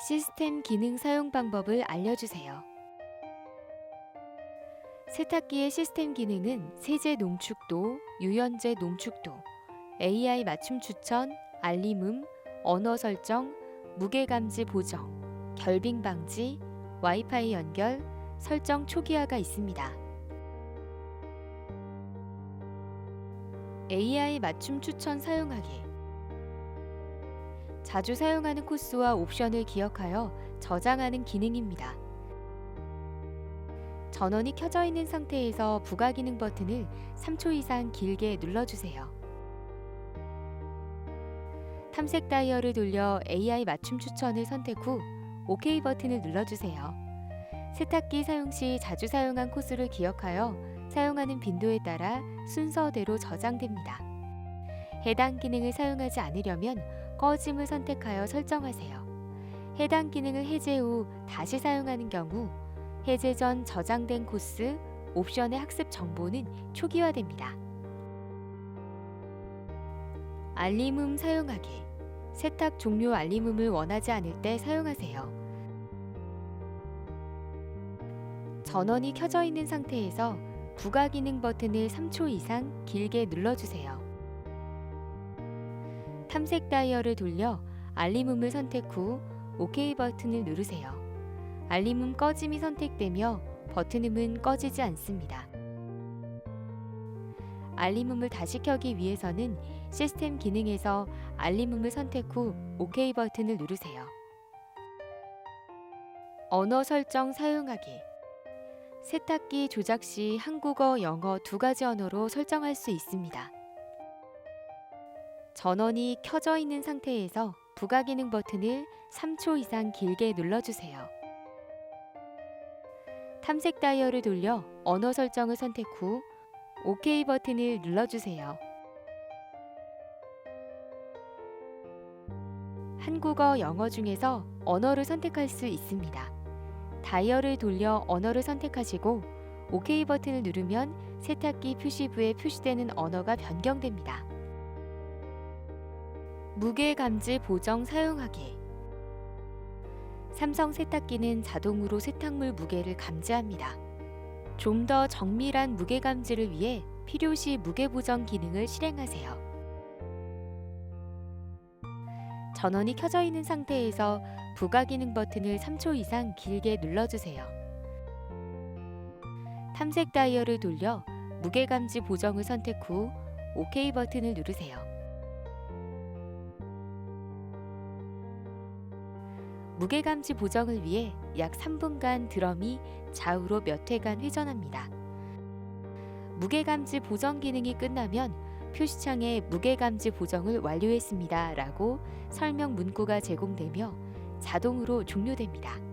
시스템 기능 사용 방법을 알려주세요. 세탁기의 시스템 기능은 세제 농축도, 유연제 농축도, AI 맞춤 추천, 알림음, 언어 설정, 무게 감지 보정, 결빙 방지, 와이파이 연결, 설정 초기화가 있습니다. AI 맞춤 추천 사용하기 자주 사용하는 코스와 옵션을 기억하여 저장하는 기능입니다. 전원이 켜져 있는 상태에서 부가 기능 버튼을 3초 이상 길게 눌러주세요. 탐색 다이얼을 돌려 AI 맞춤 추천을 선택 후 OK 버튼을 눌러주세요. 세탁기 사용 시 자주 사용한 코스를 기억하여 사용하는 빈도에 따라 순서대로 저장됩니다. 해당 기능을 사용하지 않으려면 꺼짐을 선택하여 설정하세요. 해당 기능을 해제 후 다시 사용하는 경우 해제 전 저장된 코스, 옵션의 학습 정보는 초기화됩니다. 알림음 사용하기. 세탁 종료 알림음을 원하지 않을 때 사용하세요. 전원이 켜져 있는 상태에서 부가 기능 버튼을 3초 이상 길게 눌러주세요. 탐색 다이얼을 돌려 알림음을 선택 후 OK 버튼을 누르세요. 알림음 꺼짐이 선택되며 버튼음은 꺼지지 않습니다. 알림음을 다시 켜기 위해서는 시스템 기능에서 알림음을 선택 후 OK 버튼을 누르세요. 언어 설정 사용하기. 세탁기 조작 시 한국어, 영어 두 가지 언어로 설정할 수 있습니다. 전원이 켜져 있는 상태에서 부가 기능 버튼을 3초 이상 길게 눌러주세요. 탐색 다이얼을 돌려 언어 설정을 선택 후 OK 버튼을 눌러주세요. 한국어, 영어 중에서 언어를 선택할 수 있습니다. 다이얼을 돌려 언어를 선택하시고 OK 버튼을 누르면 세탁기 표시부에 표시되는 언어가 변경됩니다. 무게 감지 보정 사용하기. 삼성 세탁기는 자동으로 세탁물 무게를 감지합니다. 좀 더 정밀한 무게 감지를 위해 필요시 무게 보정 기능을 실행하세요. 전원이 켜져 있는 상태에서 부가 기능 버튼을 3초 이상 길게 눌러주세요. 탐색 다이얼을 돌려 무게 감지 보정을 선택 후 OK 버튼을 누르세요. 무게 감지 보정을 위해 약 3분간 드럼이 좌우로 몇 회간 회전합니다. 무게 감지 보정 기능이 끝나면 표시창에 무게 감지 보정을 완료했습니다. 라고 설명 문구가 제공되며 자동으로 종료됩니다.